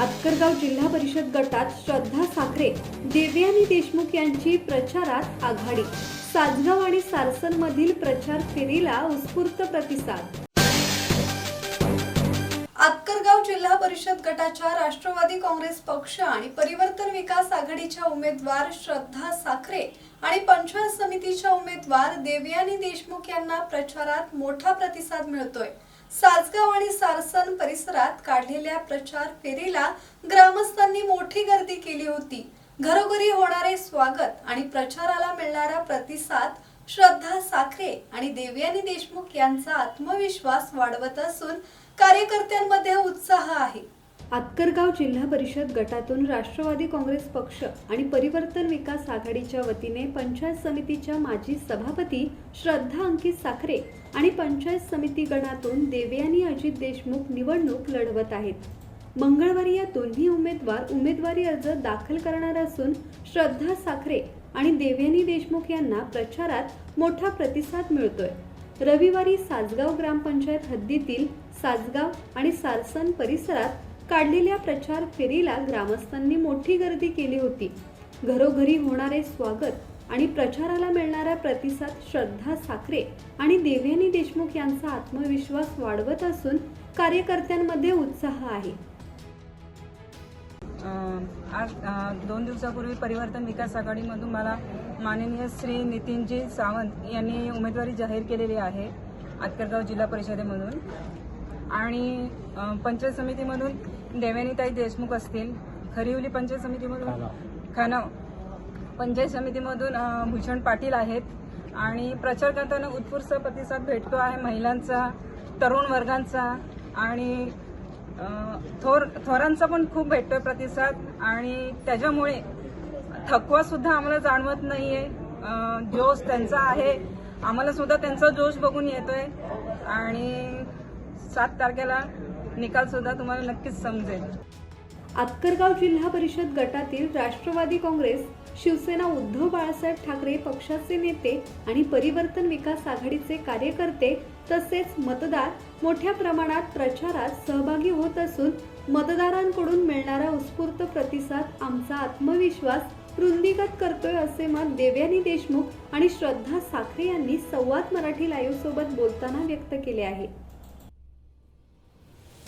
आतकरगाव जिल्हा परिषद गटात श्रद्धा साखरे देवयानी देशमुख यांची प्रचारात आघाडी. सासगाव आणि सारसन मधील प्रचार फेरीला उत्स्फूर्त प्रतिसाद. आतकरगाव जिल्हा परिषद गटाच्या राष्ट्रवादी काँग्रेस पक्ष आणि परिवर्तन विकास आघाडीच्या उमेदवार श्रद्धा साखरे आणि पंचायत समितीच्या उमेदवार देवयानी देशमुख यांना प्रचारात मोठा प्रतिसाद मिळतोय. सासगाव आणि सारसन परिसरात काढलेल्या प्रचार फेरीला ग्रामस्थांनी मोठी गर्दी केली होती. घरोघरी होणारे स्वागत आणि प्रचाराला मिळणारा प्रतिसाद श्रद्धा साखरे आणि देवयानी देशमुख यांचा आत्मविश्वास वाढवत असून कार्यकर्त्यांमध्ये उत्साह आहे. आतकरगाव जिल्हा परिषद गटातून राष्ट्रवादी काँग्रेस पक्ष आणि परिवर्तन विकास आघाडीच्या वतीने पंचायत समितीच्या माजी सभापती श्रद्धा अंकित साखरे आणि पंचायत समिती गणातून देवयानी अजित देशमुख निवडणूक लढवत आहेत. मंगळवारी या दोन्ही उमेदवार उमेदवारी अर्ज दाखल करणार असून श्रद्धा साखरे आणि देवयानी देशमुख यांना प्रचारात मोठा प्रतिसाद मिळतोय. रविवारी सासगाव ग्रामपंचायत हद्दीतील सासगाव आणि सारसन परिसरात काढलेल्या प्रचार फेरीला ग्रामस्थांनी मोठी गर्दी केली होती. घरोघरी होणारे स्वागत आणि प्रचाराला मिळणारा प्रतिसाद श्रद्धा साखरे आणि देवयानी देशमुख यांचा आत्मविश्वास वाढवत असून कार्यकर्त्यांमध्ये उत्साह आहे. आज दोन दिवसापूर्वी परिवर्तन विकास आघाडीमधून मला माननीय श्री नितीनजी सावंत यांनी उमेदवारी जाहीर केलेली आहे. आतकरगाव जिल्हा परिषदेमधून. आणि पंचायत समितीमधून देवयानीताई देशमुख असतील खरिवली पंचायत समितीमधून खानव. पंचायत समितीमधून भूषण पाटील आहेत. आणि प्रचार करताना उत्स्फूर्त प्रतिसाद भेटतो आहे महिलांचा तरुण वर्गांचा. आणि थोर थोरांचा पण खूप भेटतोय प्रतिसाद. आणि त्याच्यामुळे थकवा सुद्धा आम्हाला जाणवत नाहीये. जोश त्यांचा आहे. आम्हाला सुद्धा त्यांचा जोश बघून येतोय. आणि सात तारखेला निकाल सुद्धा तुम्हाला नक्कीच समजेल. आतकरगाव जिल्हा परिषद गटातील राष्ट्रवादी काँग्रेस शिवसेना उद्धव बाळासाहेब ठाकरे पक्षाचे नेते आणि परिवर्तन विकास आघाडीचे कार्यकर्ते तसेच मतदार मोठ्या प्रमाणात प्रचारात सहभागी होत असून मतदारांकडून मिळणारा उत्स्फूर्त प्रतिसाद आमचा आत्मविश्वास वृद्धिगत करतोय असे मत देवयानी देशमुख आणि श्रद्धा साखरे यांनी संवाद मराठी लाईव्ह सोबत बोलताना व्यक्त केले आहे.